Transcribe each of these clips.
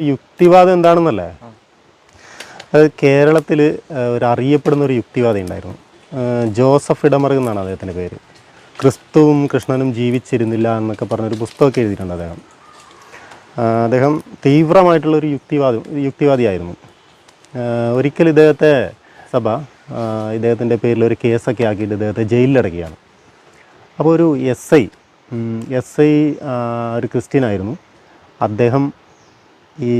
യുക്തിവാദം എന്താണെന്നല്ലേ? അത് കേരളത്തിൽ ഒരു അറിയപ്പെടുന്ന ഒരു യുക്തിവാദി ഉണ്ടായിരുന്നു. ജോസഫ് ഇടമറുക എന്നാണ് അദ്ദേഹത്തിന്റെ പേര്. ക്രിസ്തുവും കൃഷ്ണനും ജീവിച്ചിരുന്നില്ല എന്നൊക്കെ പറഞ്ഞൊരു പുസ്തകമൊക്കെ എഴുതിയിട്ടുണ്ട് അദ്ദേഹം. അദ്ദേഹം തീവ്രമായിട്ടുള്ളൊരു യുക്തിവാദി യുക്തിവാദിയായിരുന്നു. ഒരിക്കൽ ഇദ്ദേഹത്തെ സഭ ഇദ്ദേഹത്തിന്റെ പേരിൽ ഒരു കേസൊക്കെ ആക്കിയിട്ട് ഇദ്ദേഹത്തെ ജയിലിലടക്കുകയാണ്. അപ്പോൾ ഒരു എസ് ഐ എസ് ഐ ഒരു ക്രിസ്ത്യൻ ആയിരുന്നു. അദ്ദേഹം ഈ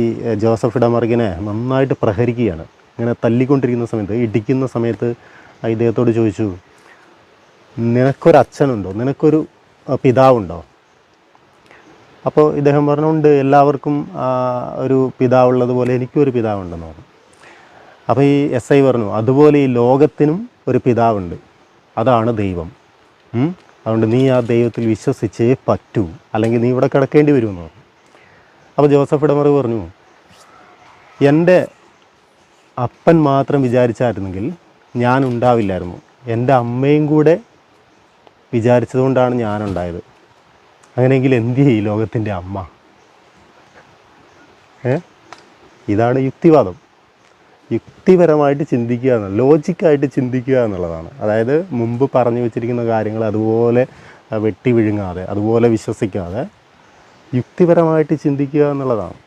ജോസഫ് ഇടമറുകിനെ നന്നായിട്ട് പ്രഹരിക്കുകയാണ്. ഇങ്ങനെ തല്ലിക്കൊണ്ടിരിക്കുന്ന സമയത്ത് ഇടിക്കുന്ന സമയത്ത് ഇദ്ദേഹത്തോട് ചോദിച്ചു നിനക്കൊരു അച്ഛനുണ്ടോ നിനക്കൊരു പിതാവുണ്ടോ? അപ്പോൾ ഇദ്ദേഹം പറഞ്ഞുകൊണ്ട് എല്ലാവർക്കും ഒരു പിതാവുള്ളതുപോലെ എനിക്കും ഒരു പിതാവുണ്ടെന്ന് പറഞ്ഞു. അപ്പോൾ ഈ എസ് ഐ പറഞ്ഞു അതുപോലെ ഈ ലോകത്തിനും ഒരു പിതാവുണ്ട്. അതാണ് ദൈവം? അതുകൊണ്ട് നീ ആ ദൈവത്തിൽ വിശ്വസിച്ചേ പറ്റൂ. അല്ലെങ്കിൽ നീ ഇവിടെ കിടക്കേണ്ടി വരുമെന്ന് പറഞ്ഞു. അപ്പോൾ ജോസഫ് ഇടമറി പറഞ്ഞു എന്റെ അപ്പൻ മാത്രം വിചാരിച്ചായിരുന്നെങ്കിൽ ഞാൻ ഉണ്ടാവില്ലായിരുന്നു. എന്റെ അമ്മയും കൂടെ വിചാരിച്ചതുകൊണ്ടാണ് ഞാനുണ്ടായത്. അങ്ങനെയെങ്കിൽ എന്ത് ചെയ്യും ലോകത്തിന്റെ അമ്മ? ഏ? ഇതാണ് യുക്തിവാദം. യുക്തിപരമായിട്ട് ചിന്തിക്കുക എന്നുള്ളത് ലോജിക്കായിട്ട് ചിന്തിക്കുക എന്നുള്ളതാണ്. അതായത് മുമ്പ് പറഞ്ഞു വെച്ചിരിക്കുന്ന കാര്യങ്ങൾ അതുപോലെ വെട്ടി വിഴുങ്ങാതെ അതുപോലെ വിശ്വസിക്കാതെ യുക്തിപരമായിട്ട് ചിന്തിക്കുക എന്നുള്ളതാണ്.